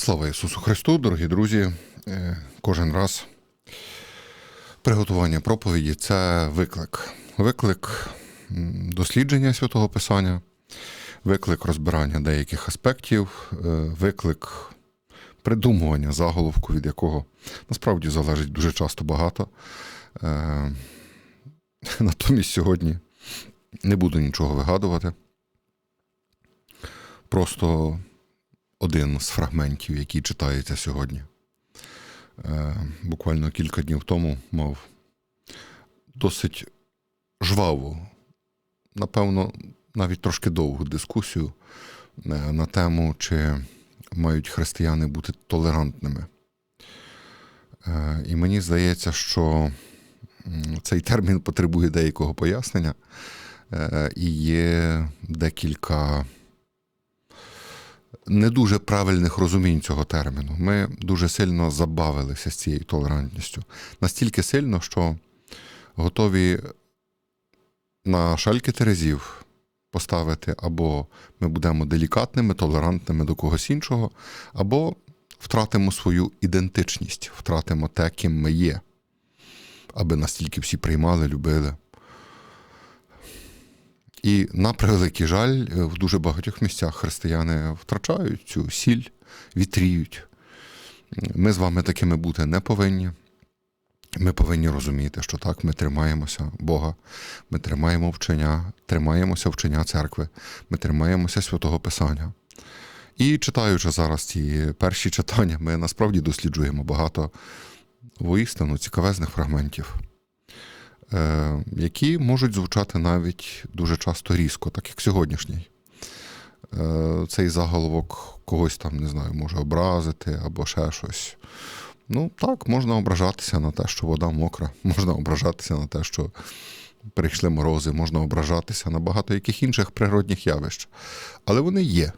Слава Ісусу Христу, дорогі друзі. Е, Кожен раз приготування проповіді це виклик. Виклик дослідження святого Писання, виклик розбирання деяких аспектів, е, виклик придумування заголовку, від якого насправді залежить дуже часто багато. Е, Натомість сьогодні не буду нічого вигадувати. Просто один з фрагментів, який читається сьогодні. Е, Буквально кілька днів тому мав досить жваву, напевно, навіть трошки довгу дискусію е, на тему, чи мають християни бути толерантними. Е, І мені здається, що цей термін потребує деякого пояснення, і є декілька не дуже правильних розумінь цього терміну. Ми дуже сильно забавилися з цією толерантністю. Настільки сильно, що готові на шальки терезів поставити або ми будемо делікатними, толерантними до когось іншого, або втратимо свою ідентичність, втратимо те, ким ми є, аби настільки всі приймали, любили. І на превеликий жаль, е, в дуже багатьох місцях християни втрачають цю сіль, вітріють. Ми з вами такими бути не повинні. Ми повинні розуміти, що так, ми тримаємося Бога, ми тримаємо вчення, тримаємося вчення церкви, ми тримаємося святого Писання. І читаючи зараз ці перші читання, ми насправді досліджуємо багато воістину цікавезних фрагментів які можуть звучати навіть дуже часто різко, так як сьогоднішній. Е, Цей заголовок когось там, не знаю, може образити або ще щось. Ну, так, можна ображатися на те, що вода мокра, можна ображатися на те, що прийшли морози, можна ображатися на багато яких інших природних явищ. Але вони є.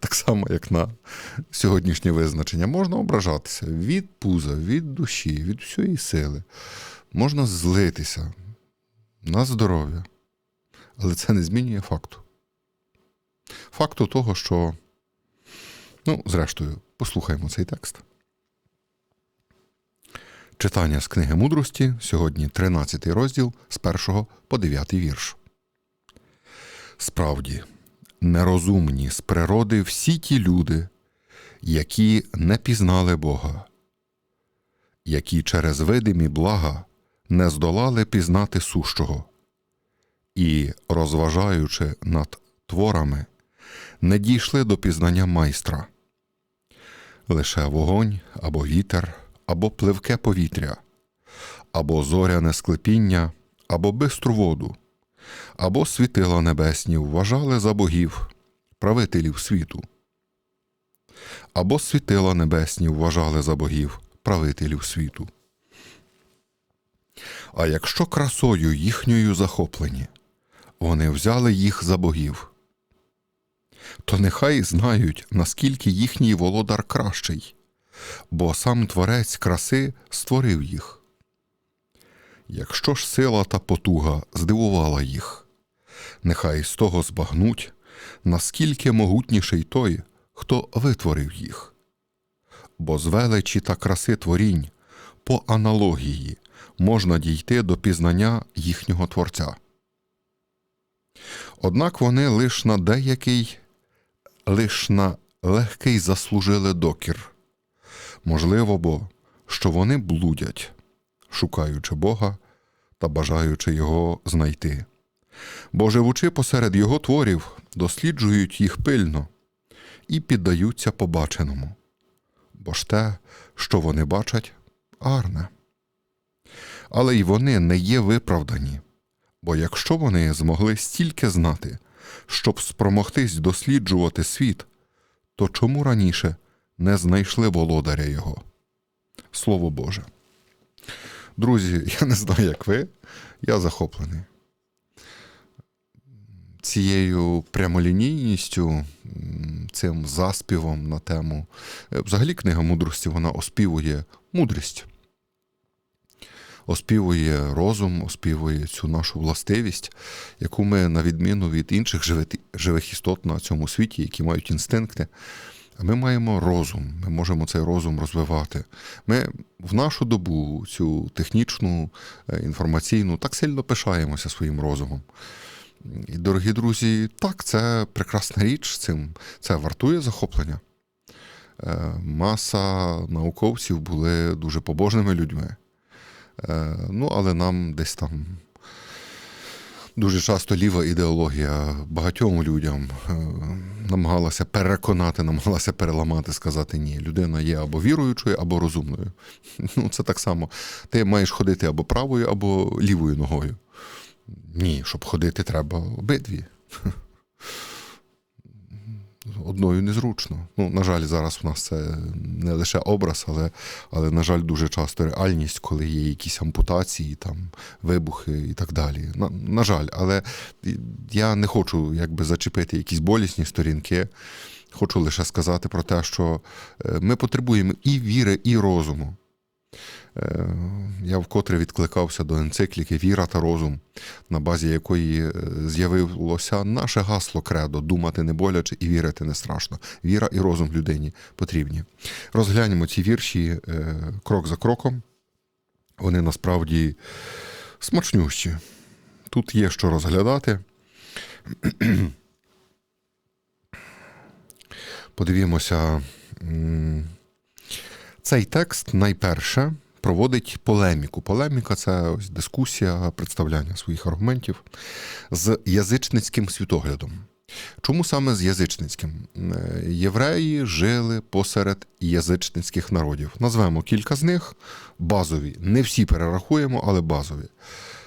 Так само, як на сьогоднішнє визначення, можна ображатися від пуза, від душі, від всієї сили. Можна злитися на здоров'я. Але це не змінює факту. Факту того, що, ну, зрештою, послухаємо цей текст. Читання з книги мудрості сьогодні 13 розділ з 1 по 9 вірш. Справді, нерозумні з природи всі ті люди, які не пізнали Бога, які через видимі блага не здолали пізнати сущого, і, розважаючи над творами, не дійшли до пізнання майстра. Лише вогонь або вітер, або пливке повітря, або зоряне склепіння, або бистру воду, або світила небесні вважали за богів, правителів світу, або світила небесні вважали за богів, правителів світу. А якщо красою їхньою захоплені, вони взяли їх за богів, то нехай знають, наскільки їхній володар кращий, бо сам творець краси створив їх. Якщо ж сила та потуга здивувала їх, нехай з того збагнуть, наскільки могутніший той, хто витворив їх. Бо з величі та краси творінь по аналогії можна дійти до пізнання їхнього Творця. Однак вони лиш на деякий, лиш на легкий заслужили докір. Можливо, бо що вони блудять, шукаючи Бога та бажаючи Його знайти. Бо, живучи посеред Його творів, досліджують їх пильно і піддаються побаченому. Бо ж те, що вони бачать, гарне. Але й вони не є виправдані, бо якщо вони змогли стільки знати, щоб спромогтись досліджувати світ, то чому раніше не знайшли володаря його? Слово Боже. Друзі, я не знаю, як ви, я захоплений. Цією прямолінійністю, цим заспівом на тему. Е, Взагалі, книга мудрості вона оспівує мудрість, оспівує розум, оспівує цю нашу властивість, яку ми, на відміну від інших живих- живих істот на цьому світі, які мають інстинкти, Ми маємо розум, ми можемо цей розум розвивати. Ми в нашу добу, цю технічну, е, інформаційну, так сильно пишаємося своїм розумом. І, дорогі друзі, так, це прекрасна річ, цим це вартує захоплення. Е, Маса науковців були дуже побожними людьми. Е, Ну, але нам десь там дуже часто ліва ідеологія багатьом людям е, намагалася переконати, намагалася переламати, сказати ні. Людина є або віруючою, або розумною. Ну, це так само. Ти маєш ходити або правою, або лівою ногою. Ні, щоб ходити, треба обидві. Одною незручно. Ну, на жаль, зараз у нас це не лише образ, але, але, на жаль, дуже часто реальність, коли є якісь ампутації, там, вибухи і так далі. На, на жаль, але я не хочу якби, зачепити якісь болісні сторінки. Хочу лише сказати про те, що е, ми потребуємо і віри, і розуму. Е, Я вкотре відкликався до енцикліки Віра та розум, на базі якої е, з'явилося наше гасло кредо думати не боляче і вірити не страшно. Віра і розум людині потрібні. Розглянемо ці вірші е, крок за кроком. Вони насправді смачнющі. Тут є що розглядати. Подивімося. Цей текст найперше проводить полеміку. Полеміка це ось дискусія, представляння своїх аргументів з язичницьким світоглядом. Чому саме з язичницьким? Е, Євреї жили посеред язичницьких народів. Назвемо кілька з них базові. Не всі перерахуємо, але базові.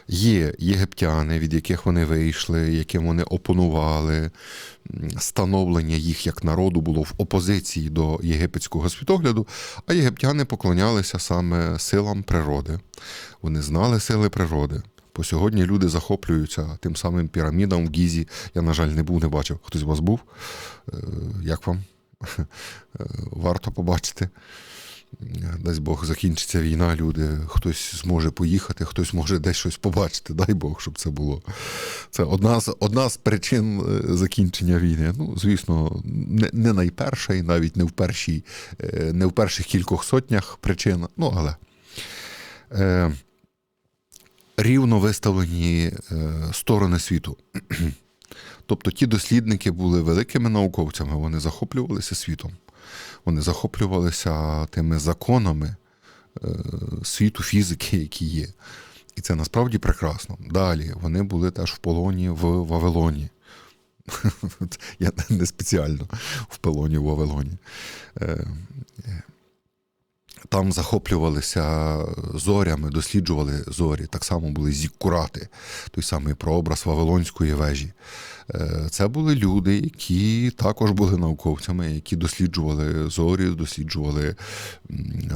Є єгиптяни, від яких вони вийшли, яким вони опонували. Становлення їх як народу було в опозиції до єгипетського світогляду, а єгиптяни поклонялися саме силам природи. Вони знали сили природи. По сьогодні люди захоплюються тим самим пірамідам в Гізі. Я, на жаль, не був, не бачив. Хтось з вас був? Е, Як вам? Варто побачити. Дасть Бог закінчиться війна, люди, хтось зможе поїхати, хтось може десь щось побачити. Дай Бог, щоб це було. Це одна з одна з причин е, закінчення війни. Ну, звісно, не не найперша і навіть не в першій, е, не в перших кількох сотнях причин. Ну, але е, рівно виставлені е, сторони світу. Тобто ті дослідники були великими науковцями, вони захоплювалися світом вони захоплювалися тими законами е, світу фізики, які є. І це насправді прекрасно. Далі вони були теж в полоні в Вавилоні. Я не спеціально в полоні в Вавилоні. Там захоплювалися зорями, досліджували зорі. Так само були зіккурати, той самий прообраз Вавилонської вежі. Е, це були люди, які також були науковцями, які досліджували зорі, досліджували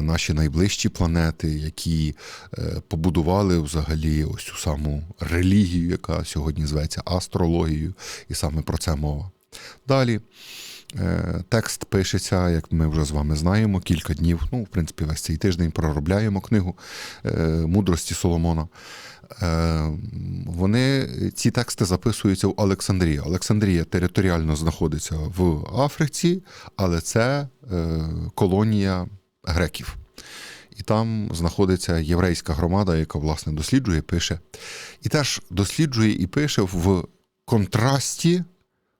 наші найближчі планети, які е, побудували взагалі ось цю саму релігію, яка сьогодні зветься астрологією, і саме про це мова. Далі. Е, текст пишеться, як ми вже з вами знаємо, кілька днів. Ну, в принципі, весь цей тиждень проробляємо книгу мудрості Соломона. Е, вони ці тексти записуються в Олександрії. Олександрія територіально знаходиться в Африці, але це е, колонія греків. І там знаходиться єврейська громада, яка власне досліджує, пише. І теж досліджує і пише в контрасті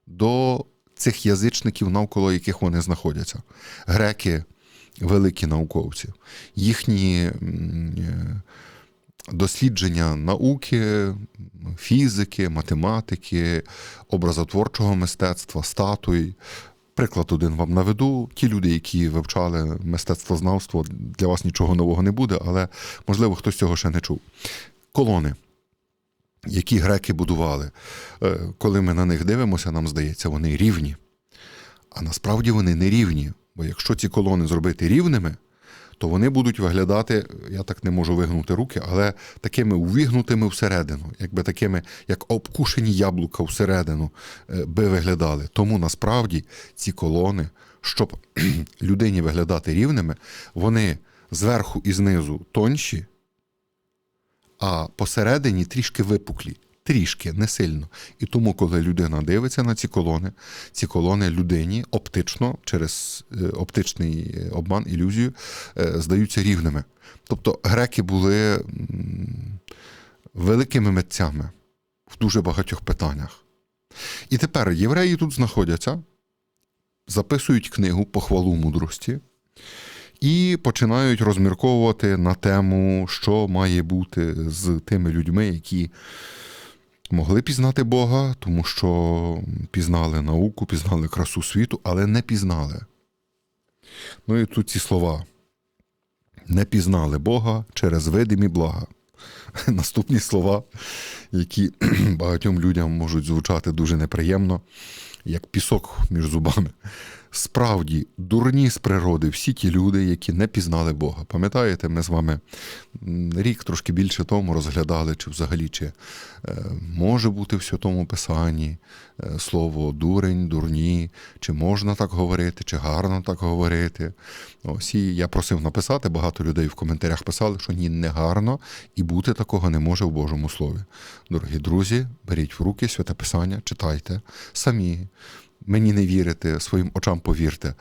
до цих язичників, навколо яких вони знаходяться. Греки великі науковці, їхні е, дослідження науки, фізики, математики, образотворчого мистецтва, статуй. Приклад один вам наведу. Ті люди, які вивчали мистецтвознавство, для вас нічого нового не буде, але, можливо, хтось цього ще не чув. Колони, які греки будували, е, коли ми на них дивимося, нам здається, вони рівні. А насправді вони не рівні. Бо якщо ці колони зробити рівними, то вони будуть виглядати, я так не можу вигнути руки, але такими увігнутими всередину, якби такими, як обкушені яблука всередину е, би виглядали. Тому насправді ці колони, щоб людині виглядати рівними, вони зверху і знизу тонші, а посередині трішки випуклі. трішки, не сильно. І тому, коли людина дивиться на ці колони, ці колони людині оптично, через е, оптичний е, обман, ілюзію, е, здаються рівними. Тобто греки були великими митцями в дуже багатьох питаннях. І тепер євреї тут знаходяться, записують книгу похвалу мудрості і починають розмірковувати на тему, що має бути з тими людьми, які могли пізнати Бога, тому що пізнали науку, пізнали красу світу, але не пізнали. Ну і тут ці слова. Не пізнали Бога через видимі блага. Наступні слова, які багатьом людям можуть звучати дуже неприємно, як пісок між зубами. Справді, дурні з природи всі ті люди, які не пізнали Бога. Пам'ятаєте, ми з вами рік трошки більше тому розглядали, чи взагалі чи е, може бути в Святому Писанні е, слово дурень, дурні, чи можна так говорити, чи гарно так говорити. Ось і я просив написати, багато людей в коментарях писали, що ні, не гарно, і бути такого не може в Божому Слові. Дорогі друзі, беріть в руки святе Писання, читайте самі. Мені не вірите, своїм очам повірте.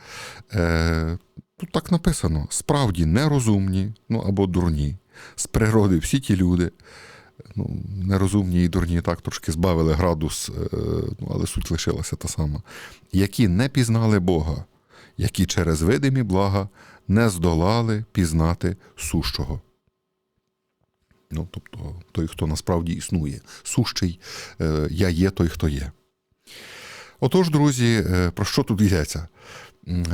Е, тут так написано: справді нерозумні, ну або дурні. З природи всі ті люди. Ну, нерозумні і дурні так трошки збавили градус, е, ну, але суть лишилася та сама. Які не пізнали Бога, які через видимі блага не здолали пізнати сущого. Ну, тобто той, хто насправді існує. Сущий е, я є той, хто є. Отож, друзі, е, про що тут йдеться?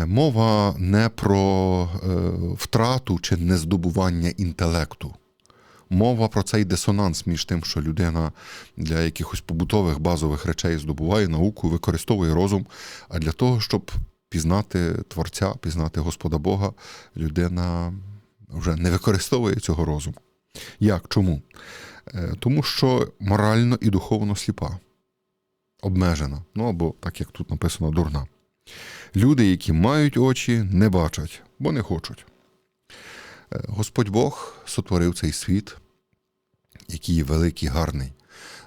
Мова не про е, втрату чи нездобування інтелекту. Мова про цей дисонанс між тим, що людина для якихось побутових базових речей здобуває науку, використовує розум. А для того, щоб пізнати Творця, пізнати Господа Бога, людина вже не використовує цього розуму. Як? Чому? Е, Тому що морально і духовно сліпа обмежена, ну або так як тут написано, дурна. Люди, які мають очі, не бачать, бо не хочуть. Е, Господь Бог сотворив цей світ, який великий, гарний.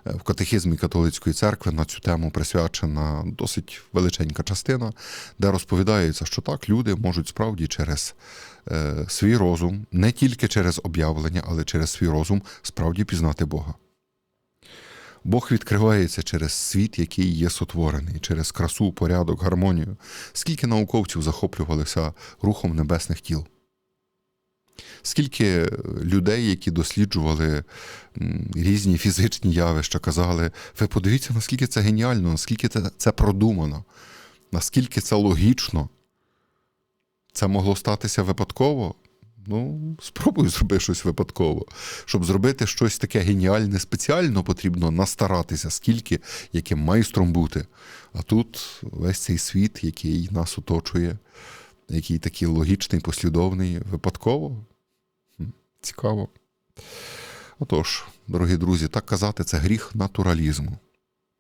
Е, В катехизмі католицької церкви на цю тему присвячена досить величенька частина, де розповідається, що так люди можуть справді через е, свій розум, не тільки через об'явлення, але через свій розум справді пізнати Бога. Бог відкривається через світ, який є сотворений, через красу, порядок, гармонію. Скільки науковців захоплювалися рухом небесних тіл? Скільки людей, які досліджували різні фізичні явища, казали: ви подивіться, наскільки це геніально, наскільки це, це продумано, наскільки це логічно. Це могло статися випадково? Ну, спробуй зроби щось випадково. Щоб зробити щось таке геніальне спеціально, потрібно настаратися, скільки, яким майстром бути. А тут весь цей світ, який нас оточує, який такий логічний, послідовний, випадково. Цікаво. Отож, дорогі друзі, так казати це гріх натуралізму.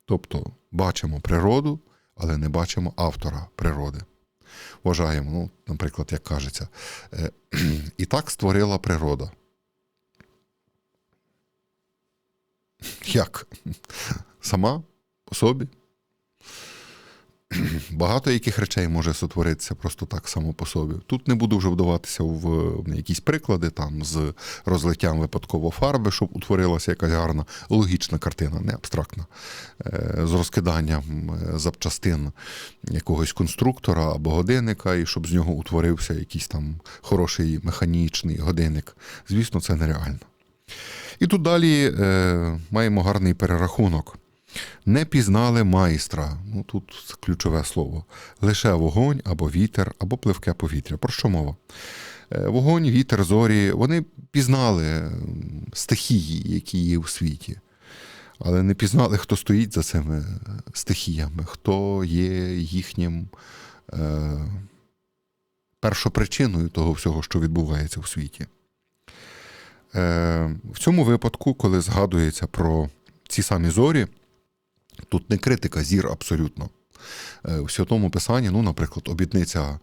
Тобто бачимо природу, але не бачимо автора природи. Вважаємо, ну, наприклад, як кажеться, е, і так створила природа. Як? Сама по собі? Багато яких речей може сотворитися просто так само по собі. Тут не буду вже вдаватися в якісь приклади там з розлиттям випадково фарби, щоб утворилася якась гарна логічна картина, не абстрактна, е, з розкиданням запчастин якогось конструктора або годинника, і щоб з нього утворився якийсь там хороший механічний годинник. Звісно, це нереально. І тут далі е, маємо гарний перерахунок. Не пізнали майстра. Ну тут ключове слово. Лише вогонь або вітер, або пливке повітря. Про що мова? Е, Вогонь, вітер, зорі, вони пізнали стихії, які є у світі. Але не пізнали, хто стоїть за цими стихіями, хто є їхнім е, першопричиною того всього, що відбувається у світі. Е, в цьому випадку, коли згадується про ці самі зорі, тут не критика зір абсолютно. Е, В Святому Писанні, ну, наприклад, обітниця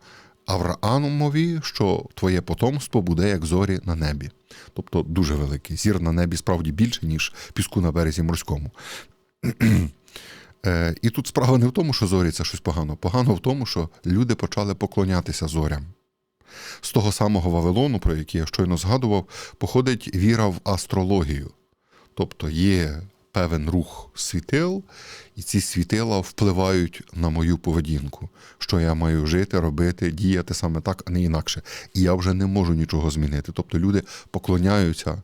Авраамові, що твоє потомство буде як зорі на небі. Тобто дуже великий. Зір на небі справді більше, ніж піску на березі морському. Е, І тут справа не в тому, що зорі це щось погано. Погано в тому, що люди почали поклонятися зорям. З того самого Вавилону, про який я щойно згадував, походить віра в астрологію. Тобто є певен рух світил, і ці світила впливають на мою поведінку, що я маю жити, робити, діяти саме так, а не інакше. І я вже не можу нічого змінити. Тобто люди поклоняються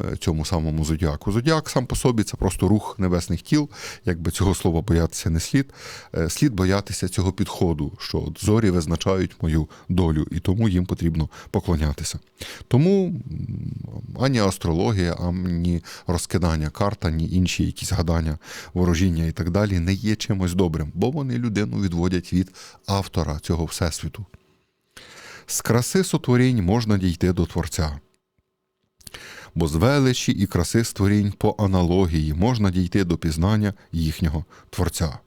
е, цьому самому зодіаку. Зодіак сам по собі це просто рух небесних тіл, якби цього слова боятися не слід. Е, Слід боятися цього підходу, що зорі визначають мою долю, і тому їм потрібно поклонятися. Тому ані астрологія, ані розкидання карт, ані інші якісь гадання, ворожіння і так далі не є чимось добрим, бо вони людину відводять від автора цього всесвіту. З краси сотворінь можна дійти до Творця. Бо з величі і краси створінь по аналогії можна дійти до пізнання їхнього Творця.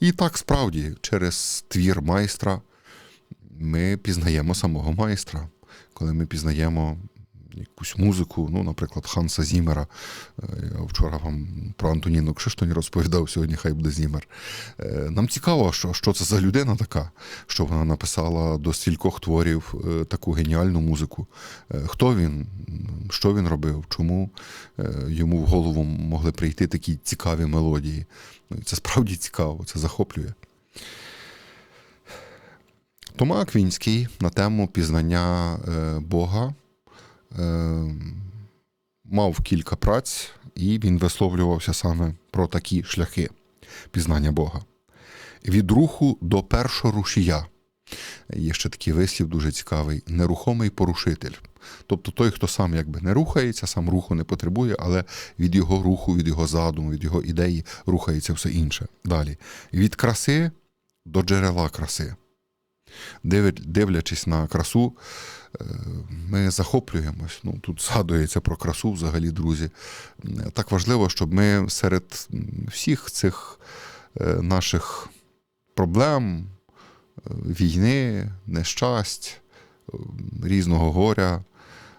І так справді, через твір майстра ми пізнаємо самого майстра. Коли ми пізнаємо якусь музику, ну, наприклад, Ханса Зімера. Е, Я вчора вам про Антоніну Кшиштоні розповідав, сьогодні хай буде Зімер. Е, Нам цікаво, що, що це за людина така, що вона написала до стількох творів е, таку геніальну музику. Хто він, що він робив, чому йому в голову могли прийти такі цікаві мелодії. Ну, Це справді цікаво, це захоплює. Тома Аквінський на тему пізнання Бога мав кілька праць, і він висловлювався саме про такі шляхи пізнання Бога. Від руху до першорушія. Є ще такий вислів дуже цікавий: нерухомий порушитель. Тобто той, хто сам якби не рухається, сам руху не потребує, але від його руху, від його задуму, від його ідеї рухається все інше. Далі. Від краси до джерела краси. Дивлячись- на красу, е, ми захоплюємось. Ну, тут згадується про красу взагалі, друзі. Так важливо, щоб ми серед всіх цих е, наших проблем, е, війни, нещасть, різного горя,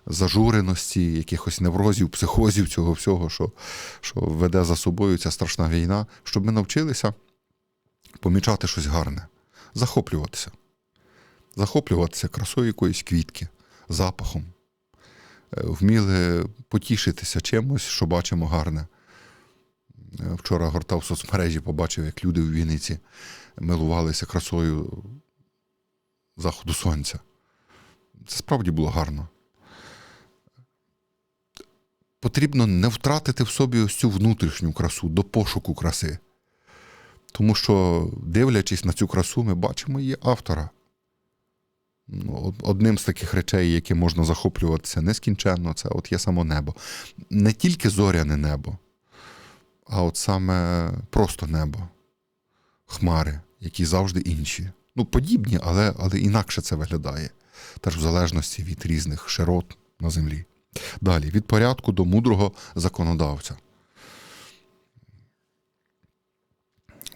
зажуреності, якихось неврозів, психозів, цього всього, що, що веде за собою ця страшна війна, щоб ми навчилися помічати щось гарне, захоплюватися захоплюватися красою якоїсь квітки, запахом, Е, вміли потішитися чимось, що бачимо гарне. Е, Вчора гортав соцмережі, побачив, як люди в Вінниці милувалися красою заходу сонця. Це справді було гарно. Потрібно не втратити в собі ось цю внутрішню красу до пошуку краси. Тому що, дивлячись на цю красу, ми бачимо її автора. Од- Одним з таких речей, які можна захоплюватися нескінченно, це от є само небо. Не тільки зоряне небо, а от саме просто небо, хмари, які завжди інші. Ну, подібні, але, але інакше це виглядає. Теж в залежності від різних широт на землі. Далі, від порядку до мудрого законодавця.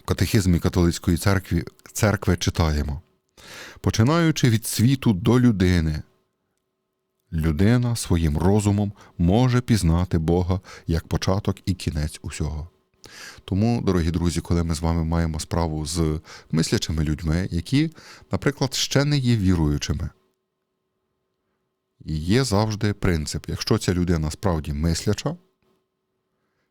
В катехизмі католицької церкви, церкви читаємо починаючи від світу до людини. Людина своїм розумом може пізнати Бога як початок і кінець усього. Тому, дорогі друзі, коли ми з вами маємо справу з мислячими людьми, які, наприклад, ще не є віруючими, і є завжди принцип, якщо ця людина справді мисляча,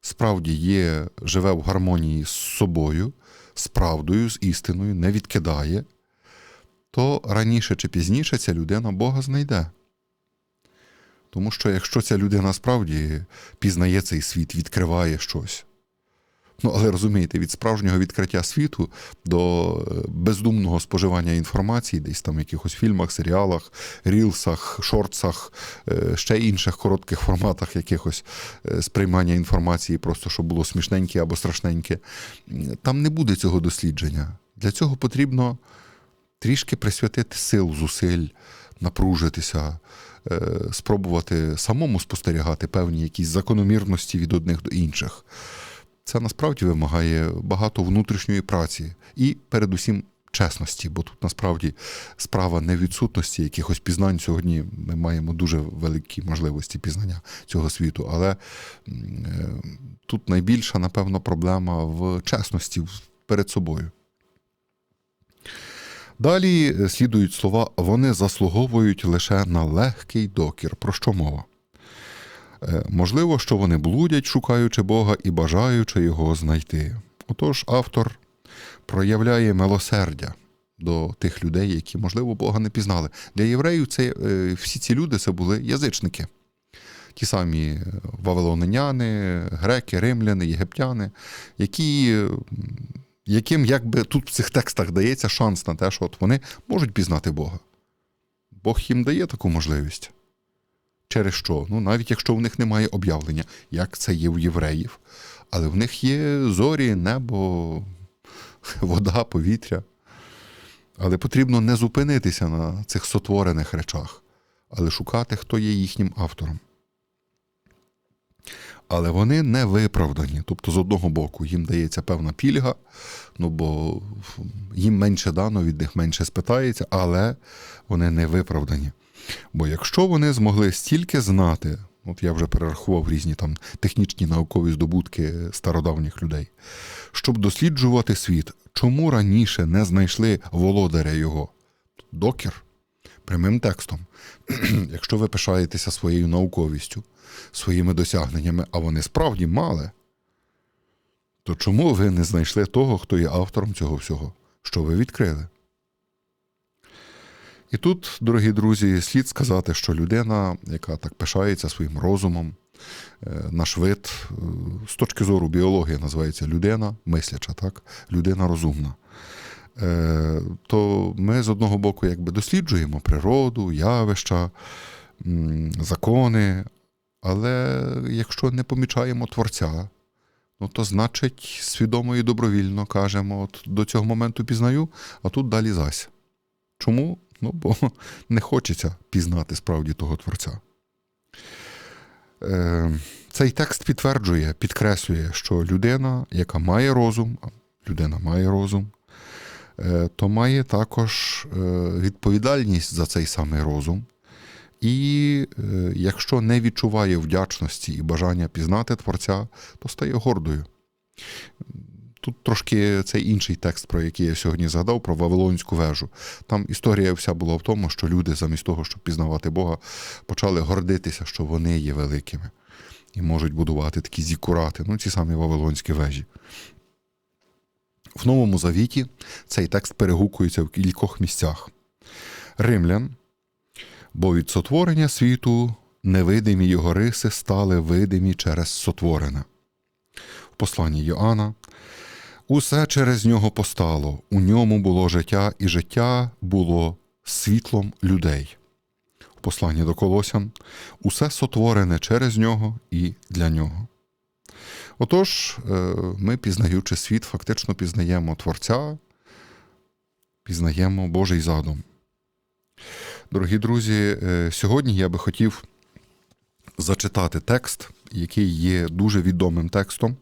справді є, живе в гармонії з собою, з правдою, з істиною, не відкидає, то раніше чи пізніше ця людина Бога знайде. Тому що якщо ця людина справді пізнає цей світ, відкриває щось. Ну, але розумієте, від справжнього відкриття світу до е, бездумного споживання інформації, десь там в якихось фільмах, серіалах, рілсах, шортсах, е, ще інших коротких форматах якихось е, сприймання інформації, просто щоб було смішненьке або страшненьке, там не буде цього дослідження. Для цього потрібно трішки присвятити сил, зусиль, напружитися, е, спробувати самому спостерігати певні якісь закономірності від одних до інших. Це насправді вимагає багато внутрішньої праці і, передусім, чесності, бо тут насправді справа не відсутності якихось пізнань. Сьогодні ми маємо дуже великі можливості пізнання цього світу, але е, тут найбільша, напевно, проблема в чесності перед собою. Далі е, слідують слова вони заслуговують лише на легкий докір. Про що мова? Е, Можливо, що вони блудять, шукаючи Бога і бажаючи його знайти. Отож, автор проявляє милосердя до тих людей, які, можливо, Бога не пізнали. Для євреїв це, е, всі ці люди це були язичники. Ті самі вавилониняни, греки, римляни, єгиптяни, які, яким якби тут в цих текстах дається шанс на те, що от вони можуть пізнати Бога. Бог їм дає таку можливість. Через що? Ну, навіть якщо в них немає об'явлення, як це є у євреїв, але в них є зорі, небо, вода, повітря. Але потрібно не зупинитися на цих сотворених речах, але шукати, хто є їхнім автором. Але вони не виправдані. Тобто, з одного боку, їм дається певна пільга, ну бо їм менше дано, від них менше спитається, але вони не виправдані. Бо якщо вони змогли стільки знати, от я вже перерахував різні там технічні наукові здобутки стародавніх людей, щоб досліджувати світ, чому раніше не знайшли володаря його? Докір прямим текстом. Якщо ви пишаєтеся своєю науковістю, своїми досягненнями, а вони справді мали, то чому ви не знайшли того, хто є автором цього всього, що ви відкрили? І тут, дорогі друзі, слід сказати, що людина, яка так пишається своїм розумом, е, наш вид, е, з точки зору біології називається людина мисляча, так? людина розумна. Е, То ми з одного боку якби досліджуємо природу, явища, закони, але якщо не помічаємо творця, ну то значить свідомо і добровільно кажемо, от до цього моменту пізнаю, а тут далі зась. Чому? Ну, бо не хочеться пізнати справді того творця. Е, Цей текст підтверджує, підкреслює, що людина, яка має розум, людина має розум, то має також е, відповідальність за цей самий розум. І е, якщо не відчуває вдячності і бажання пізнати творця, то стає гордою. Тут трошки цей інший текст, про який я сьогодні згадав, про Вавилонську вежу. Там історія вся була в тому, що люди, замість того, щоб пізнавати Бога, почали гордитися, що вони є великими і можуть будувати такі зікурати, ну ці самі Вавилонські вежі. В Новому Завіті цей текст перегукується в кількох місцях. Римлян, бо від сотворення світу невидимі його риси стали видимі через сотворене. В посланні Йоанна Усе через нього постало, у ньому було життя, і життя було світлом людей. В посланні до Колосян усе сотворене через нього і для нього. Отож, е, ми, пізнаючи світ, фактично пізнаємо Творця, пізнаємо Божий задум. Дорогі друзі, е, сьогодні я би хотів зачитати текст, який є дуже відомим текстом.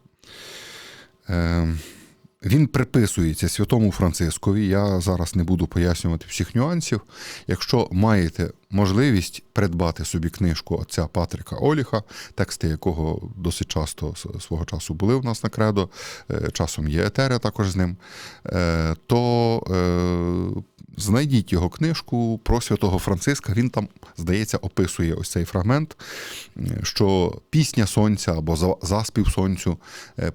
Він приписується святому Францискові. Я зараз не буду пояснювати всіх нюансів. Якщо маєте можливість придбати собі книжку отця Патрика Оліха, тексти якого досить часто свого часу були у нас на кредо, е, часом є етери також з ним, е, то е, знайдіть його книжку про святого Франциска. Він там, здається, описує ось цей фрагмент, що пісня сонця або заспів сонцю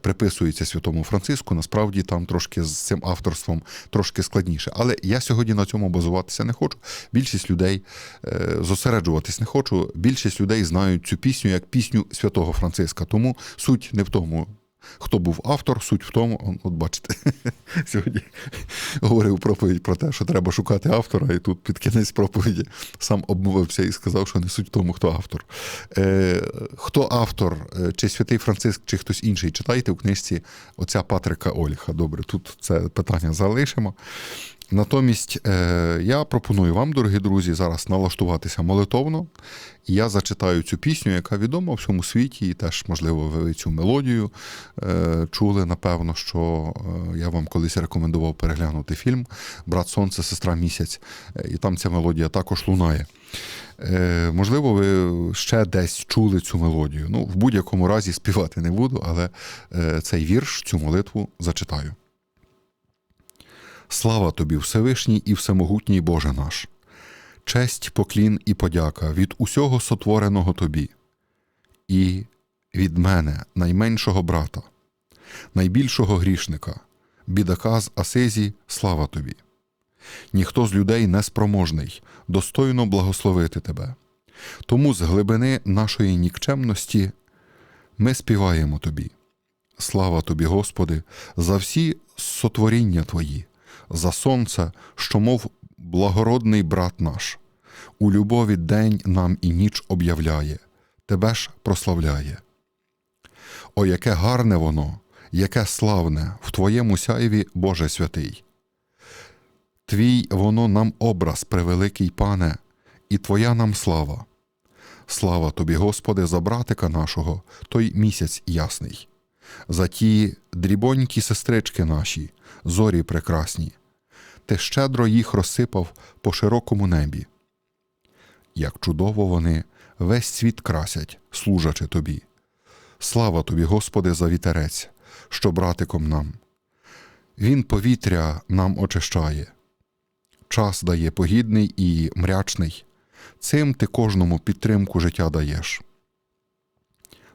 приписується святому Франциску. Насправді там трошки з цим авторством трошки складніше. Але я сьогодні на цьому базуватися не хочу. Більшість людей зосереджуватись не хочу. Більшість людей знають цю пісню як пісню святого Франциска. Тому суть не в тому. Хто був автор, суть в тому, от бачите, сьогодні говорив проповідь про те, що треба шукати автора, і тут під кінець проповіді сам обмовився і сказав, що не суть в тому, хто автор. Е, Хто автор, чи святий Франциск, чи хтось інший, читайте у книжці отця Патрика Ольха. Добре, тут це питання залишимо. Натомість е, я пропоную вам, дорогі друзі, зараз налаштуватися молитовно. Я зачитаю цю пісню, яка відома в всьому світі, і теж, можливо, ви цю мелодію е, чули. Напевно, що е, я вам колись рекомендував переглянути фільм Брат Сонце, сестра місяць, і там ця мелодія також лунає. Можливо, ви ще десь чули цю мелодію. Ну, в будь-якому разі співати не буду, але цей вірш, цю молитву зачитаю. Слава тобі, Всевишній і Всемогутній Боже наш, честь, поклін і подяка від усього сотвореного тобі, і від мене, найменшого брата, найбільшого грішника, бідака з Асизі, слава тобі. Ніхто з людей не спроможний достойно благословити тебе. Тому з глибини нашої нікчемності ми співаємо тобі. Слава тобі, Господи, за всі сотворіння Твої, за сонце, що мов благородний брат наш, у любові день нам і ніч об'являє, Тебе ж прославляє. О, яке гарне воно, яке славне в Твоєму сяєві, Боже святий. Твій воно нам образ, превеликий пане, і Твоя нам слава. Слава тобі, Господи, за братика нашого, той місяць ясний, за ті дрібонькі сестрички наші, зорі прекрасні. Ти щедро їх розсипав по широкому небі. Як чудово вони весь світ красять, служачи тобі. Слава тобі, Господи, за вітерець, що братиком нам. Він повітря нам очищає, час дає погідний і мрячний. Цим ти кожному підтримку життя даєш.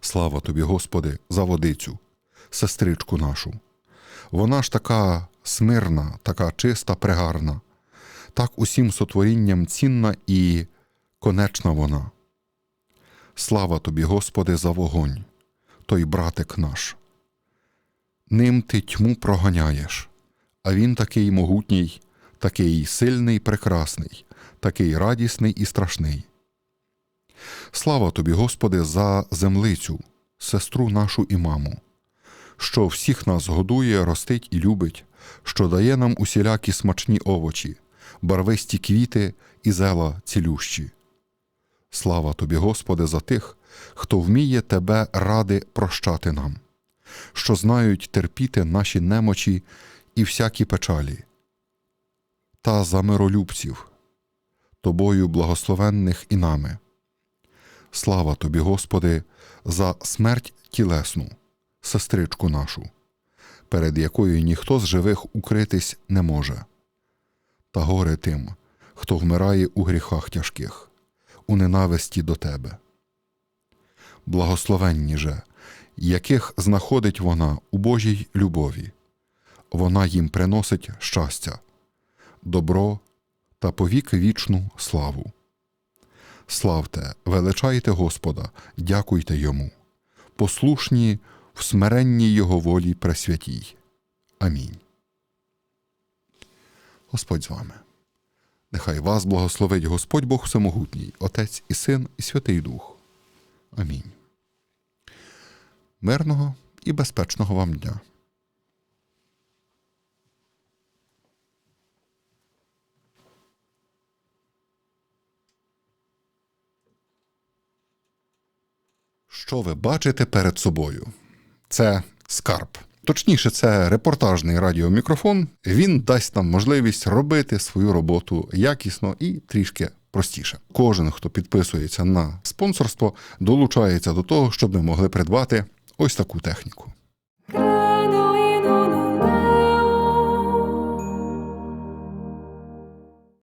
Слава тобі, Господи, за водицю, сестричку нашу. Вона ж така смирна, така чиста, прегарна, так усім сотворінням цінна і конечна вона. Слава тобі, Господи, за вогонь, той братик наш. Ним ти тьму проганяєш, а він такий могутній, такий сильний, прекрасний, такий радісний і страшний. Слава тобі, Господи, за землицю, сестру нашу і маму, що всіх нас годує, ростить і любить, що дає нам усілякі смачні овочі, барвисті квіти і зела цілющі. Слава тобі, Господи, за тих, хто вміє Тебе ради прощати нам, що знають терпіти наші немочі і всякі печалі, та за миролюбців, тобою благословенних і нами. Слава тобі, Господи, за смерть тілесну, сестричку нашу, перед якою ніхто з живих укритись не може. Та горе тим, хто вмирає у гріхах тяжких, у ненависті до тебе. Благословенні же, яких знаходить вона у Божій любові, вона їм приносить щастя, добро та повіки вічну славу. Славте, величайте Господа, дякуйте йому, послушні в смиренній Його волі пресвятій. Амінь. Господь з вами. Нехай вас благословить Господь Бог Всемогутній, Отець і Син, і Святий Дух. Амінь. Мирного і безпечного вам дня. Що ви бачите перед собою? Це скарб. Точніше, це репортажний радіомікрофон. Він дасть нам можливість робити свою роботу якісно і трішки простіше. Кожен, хто підписується на спонсорство, долучається до того, щоб ми могли придбати ось таку техніку.